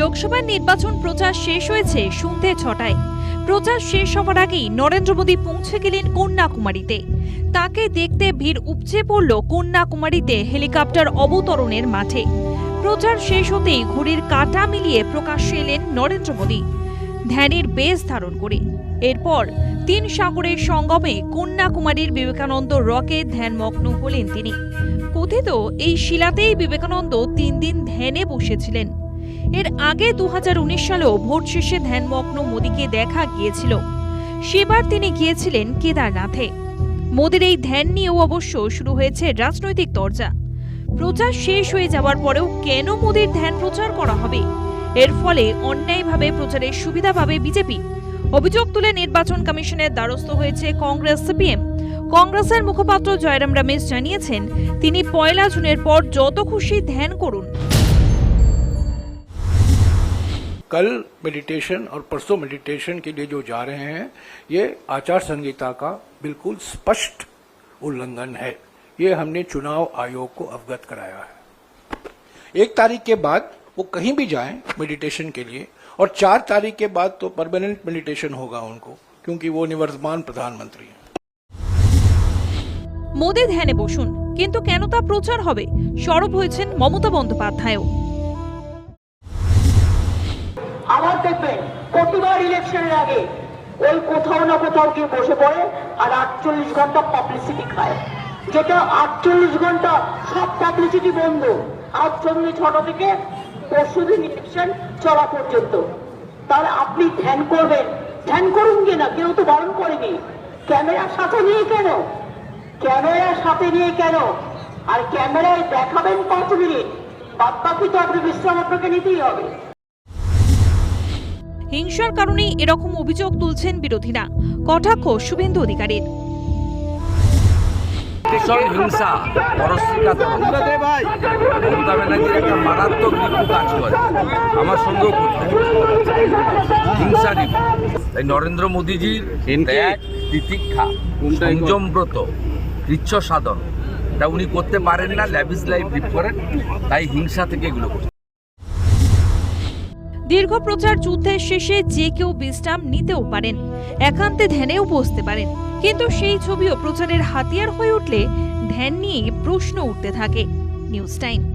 লোকসভা নির্বাচন প্রচার শেষ হয়েছে সন্ধ্যে ছটায়। প্রচার শেষ হওয়ার আগেই নরেন্দ্র মোদী পৌঁছে গেলেন কন্যাকুমারীতে। তাকে দেখতে ভিড় উপচে পড়ল কন্যাকুমারীতে হেলিকপ্টার অবতরণের মাঠে। প্রচার শেষ হতেই ঘড়ির কাঁটা মিলিয়ে প্রকাশ্যে এলেন নরেন্দ্র মোদী, ধ্যানের বেশ ধারণ করে। এরপর তিন সাগরের সঙ্গমে কন্যাকুমারীর বিবেকানন্দ রকে ধ্যানমগ্ন হলেন তিনি। কথিত এই শিলাতেই বিবেকানন্দ তিন দিন ধ্যানে বসেছিলেন। এর আগে দু সালেও ভোট শেষে ধ্যানমগ্ন মোদীকে দেখা গিয়েছিল। সেবার তিনি গিয়েছিলেন কেদারনাথে। মোদির এই ধ্যান নিয়েও অবশ্য শুরু হয়েছে রাজনৈতিক চর্চা প্রচার শেষ হয়ে যাওয়ার পরেও কেন মোদীর ধ্যান প্রচার করা হবে? এর ফলে অন্যায়ভাবে প্রচারের সুবিধা পাবে বিজেপি। অভিযোগ তুলে নির্বাচন কমিশনের দ্বারস্থ হয়েছে কংগ্রেস সিপিএম। কংগ্রেসের মুখপাত্র জয়রাম রমেশ জানিয়েছেন, তিনি পয়লা জুনের পর যত খুশি ধ্যান করুন। कल मेडिटेशन और परसों मेडिटेशन के लिए जो जा रहे हैं ये आचार संहिता का बिल्कुल स्पष्ट उल्लंघन है ये हमने चुनाव आयोग को अवगत कराया है एक तारीख के बाद वो कहीं भी जाएं मेडिटेशन के लिए और चार तारीख के बाद तो परमानेंट मेडिटेशन होगा उनको क्योंकि वो निवर्तमान प्रधानमंत्री हैं মোদী ধ্যানে বসুন কিন্তু কেন তা প্রচার হবে সরব হয়েছেন মমতা বন্দ্যোপাধ্যায়ও দেখবেন প্রতিবার ইলেকশনের আগে ওই কোথাও না কোথাও গিয়ে বসে পড়ে আর আটচল্লিশ ঘণ্টা পাবলিসিটি খায়। যেটা আটচল্লিশ ঘণ্টা সব পাবলিসিটি বন্ধ। আজ সন্ধ্যে ছটা থেকে পরশুদিন ইলেকশন চলা পর্যন্ত। তাহলে আপনি ধ্যান করবেন। ধ্যান করুন কি না? কেউ তো বারণ করেনি। ক্যামেরার সাথে নিয়ে কেন? ক্যামেরার সাথে নিয়ে কেন? আর ক্যামেরায় দেখাবেন পাঁচ মিনিট। বাদ বাকি তো আপনি বিশ্রাম আপনাকে নিতেই হবে। হিংসার কারণেই এরকম অভিযোগ তুলছেন বিরোধীরা। কটাক্ষ শুভেন্দু অধিকারীর। ভীষণ হিংসা পরশ্রীকাতর মমতা ব্যানার্জির একটা মারাত্মক রিপু কাজ করে আমার সঙ্গেও করতে হিংসা রিপু তাই নরেন্দ্র মোদীজির ত্যাগ তিতিক্ষা সংযমব্রত কৃচ্ছ সাধন। তা উনি করতে পারেন না ল্যাভিস লাইফ লিভ করেন। তাই হিংসা থেকে এগুলো করছেন। দীর্ঘ প্রচার যুদ্ধের শেষে যে কেউ বিশ্রাম নিতেও পারেন, একান্তে ধ্যানেও বসতে পারেন। কিন্তু সেই ছবিও প্রচারের হাতিয়ার হয়ে উঠলে ধ্যান নিয়ে প্রশ্ন উঠতে থাকে। News time.